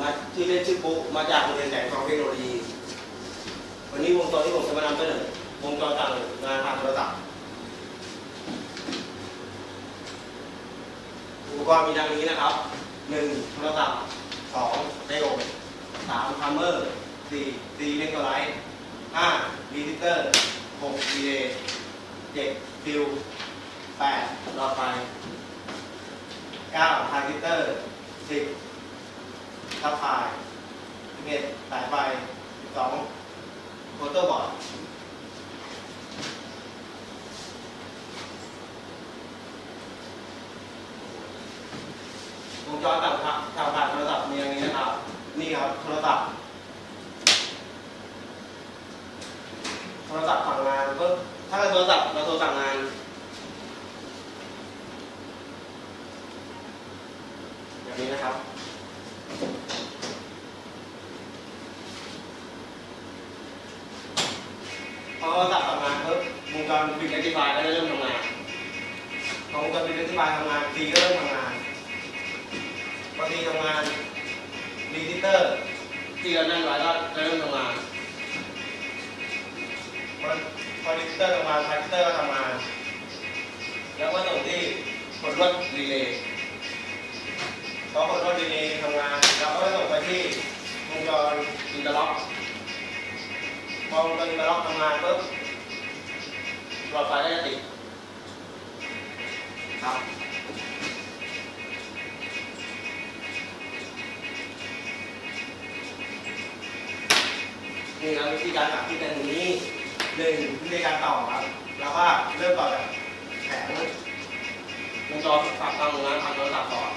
มาที่เล่นชื่อปุ๊มาจากโรงเรียนแสงทองเทคโนโลยี วันนี้วงจรที่ผมจะมานำเสนอวงจรต่างงานทางโทรศัพท์อุปกรณ์มีดังนี้นะครับหนึ่งโทรศัพท์สองไดโอดสามทัมเมอร์สี่ซีเล็กโทรไลท์ห้ารีซิเตอร์หกดีเลย์เจ็ดฟิวแปดหลอดไฟเก้าทรานซิสเตอร์สิบ ทับพายสิบเอ็ดสายไฟสิบสองโฟโต้บอร์ดวงจรต่างทางทางผ่านโทรศัพท์มีอย่างนี้นะครับ นี่ครับโทรศัพท์ โทรศัพท์สั่งงานก็ถ้าเป็นโทรศัพท์เราโทรสั่งงานอย่างนี้นะครับ พอโทรศัพท์สั่งงานปุ๊บวงจรปิดเรติฟายก็จะเริ่มทำงานพอวงจรปิดเรติฟายทำงานซีก็เริ่มทำงานพอดีทำงานรีดิเตอร์ที่เรานั่งไว้ก็จะเริ่มทำงานพอพอรีดิเตอร์ทำงานทรานซิสเตอร์ก็ทำงาน แล้วก็ส่งที่กดรถรีเลย์พอกดรถรีเลย์ทำงานเราก็ส่งไปที่วงจรอินเตอร์ล็อก พอวงจรอินเตอร์ล็อกทำงานปุ๊บหลอดไฟก็จะติดครับนี่ครับวิธีการตัดที่เป็นอย่างนี้หนึ่งวิธีการต่อครับ แล้วก็เริ่มต่อจากแผงวงจรปรับตามงานทำโทรศัพท์ก่อน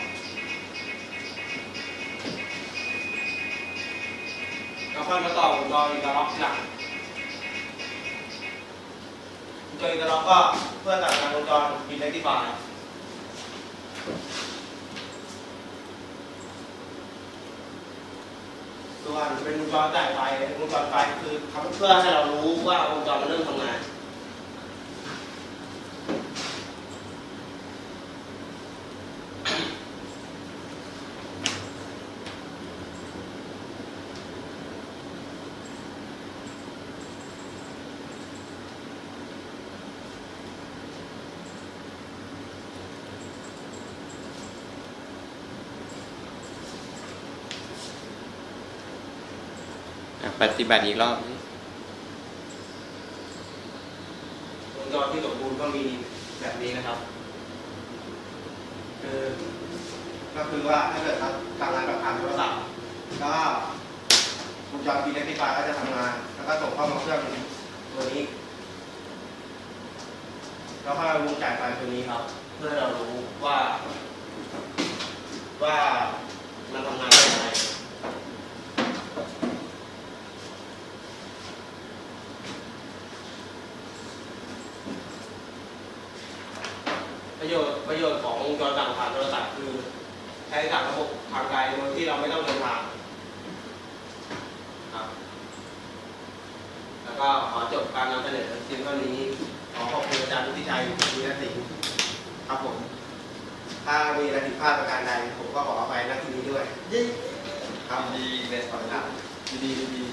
แล้วค่อยมาต่อวงจรอินเตอร์ล็อกทีหลัง จรอินเตอร์ล็อกก็เพื่อตัดการวงจรอินเดนติฟายส่วนเป็นวงจรจ่ายไฟวงจรไฟคือทำเพื่อให้เรารู้ว่าวงจรมันเริ่มทำงาน ปฏิบัติอีกรอบนี้วงจรที่สมบูรณ์ก็มีแบบนี้นะครับคือก็คือว่าถ้าเกิดเราทำงานแบบผ่านโทรศัพท์ก็วงจรอินเดนติฟาก็จะทำงาน แล้วก็ส่งเข้ามาเครื่องตัวนี้ แล้วก็วงจ่ายไฟตัวนี้ครับ เพื่อเรารู้ว่าว่ามันทำงานได้ยังไง ประโยชน์ประโยชน์ของวงจรต่างผ่านโทรศัพท์คือ ใช้จากระบบทางไกลโดยที่เราไม่ต้องเดินทางครับแล้วก็ขอจบการนำเสนอเพียงเท่านี้ขอขอบคุณอาจารย์วุฒิชัยวีรศิลป์ครับผม ถ้ามีอะไรผิดพลาดประการใดผมก็ขออภัยณที่นี้ด้วย ครับ ดีเบสของเราดีดีดี